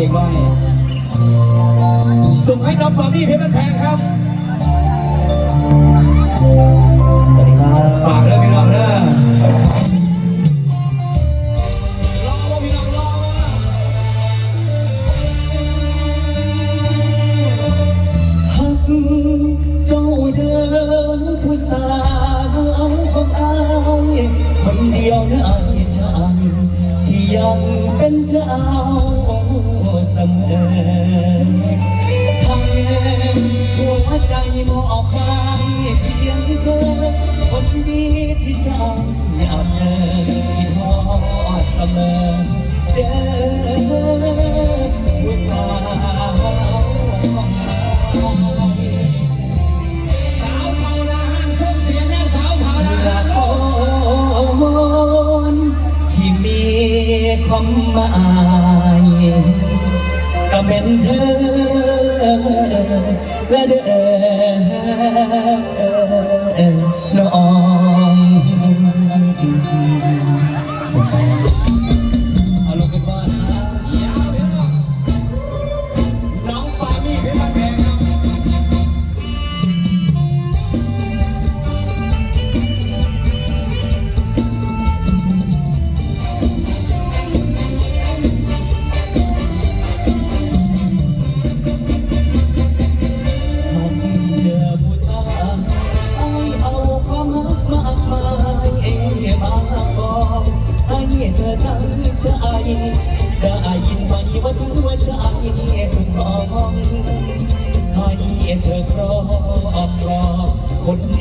เอกน้อยส่งให้น้องปามี่เพชรบ้านแพงครับสวัสดีครับฝากเลยพี่น้องเด้อรอว่าพี่น้องรอว่าฮักเจ้าเดินผู้สาวของอายคนเดียวนะอายใจที่ยังเป็นเจ้า เสมอทั้งหัวใจมอบไปเพียงเธอคนดีที่จ้าอยากเจอที่ทอดเสมอเด้อผู้สาวของอาสาวเผาลานส่งเสียงแน่สาวเผาลานละครที่มีความหมาย เป็นเธอและเด้อ ของให้เธอครอบครองคน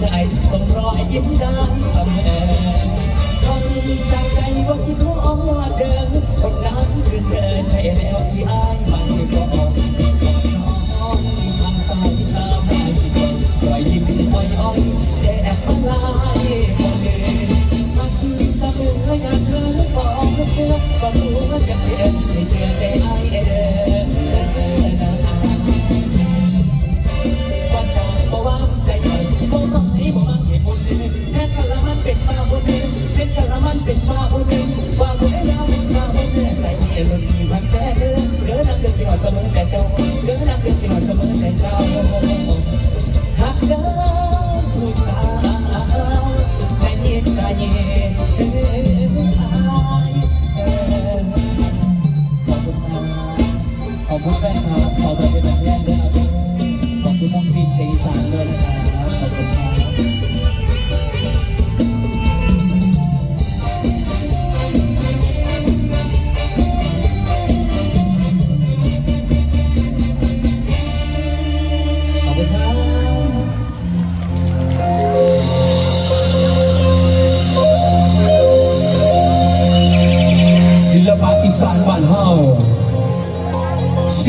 ใจต้องรอยยิ้มได้เสมอคนจากใจว่าคิดว่าเดิมคนนั้นคือเธอใช่แล้วที่อายไม่บอกน้องทำไปตามไม่บอกปล่อยยิ้มปล่อยอ้อยแดดทำลายคนเดินมันมีเสมออยากเธอบอกเพื่อบอกว่าจะ จเย็นมันมีพันแท้เดินเดินนักเดินที่หอดเสมอแต่เจ้าเดินนักเดินที่หอดเสมอแต่เจ้า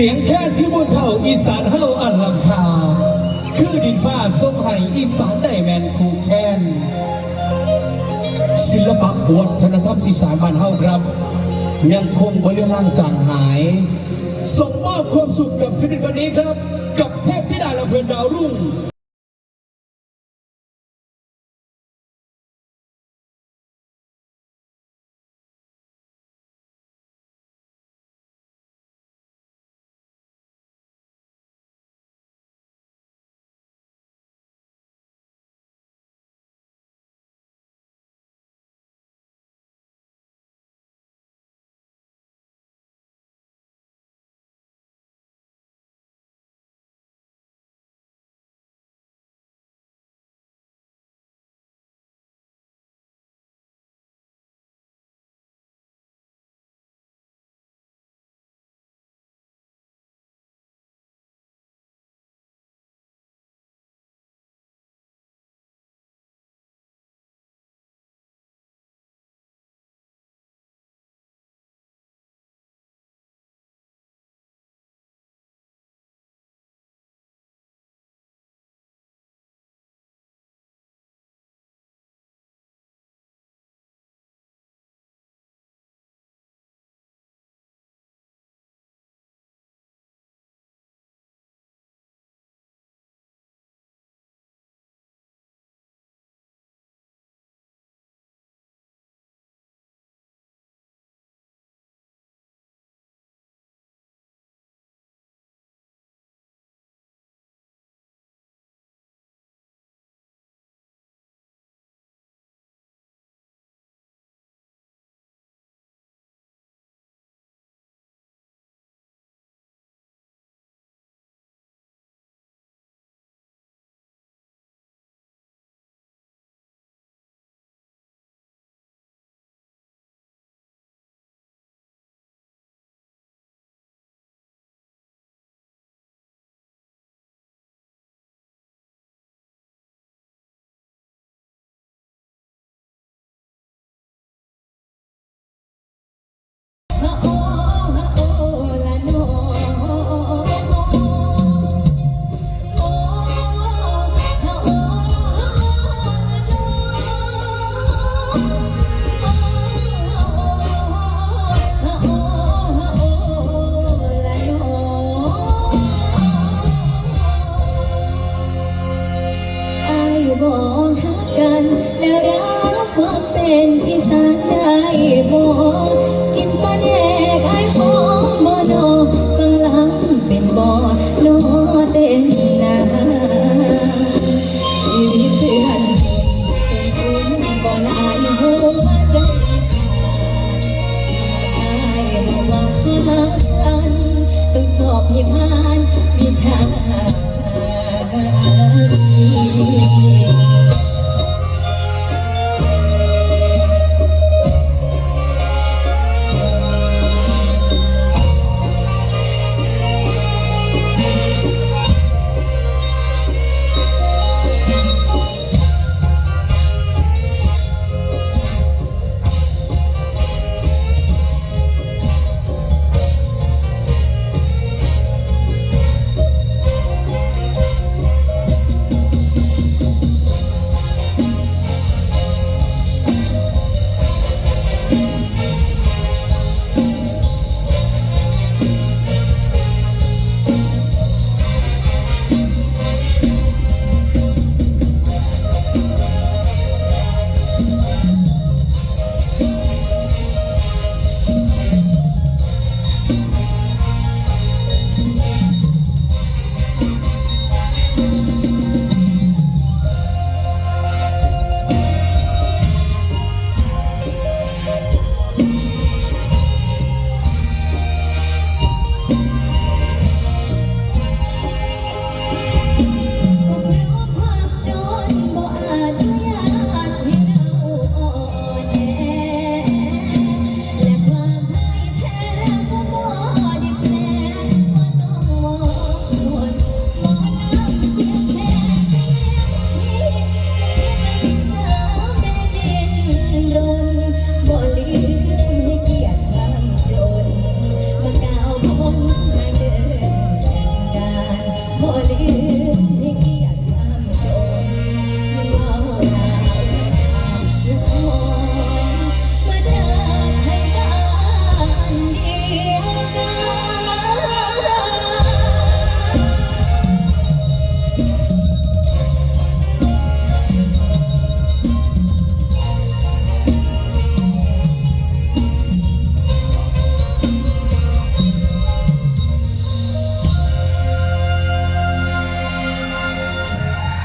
สียงแค่ที่บนเท่าอีสานเฮาอันลำคาคือดินฟ้าทรงไห้อีสานได้แมนคู่แค้นศิลปะวัฒนธรรมอีสานบ้านเฮาครับ ยังคงบ่เลือนล่างจางหายส่งมอบความสุขกับศิลปินคนนี้ครับ กับเทพธิดาลำเพลินดาวรุ่ง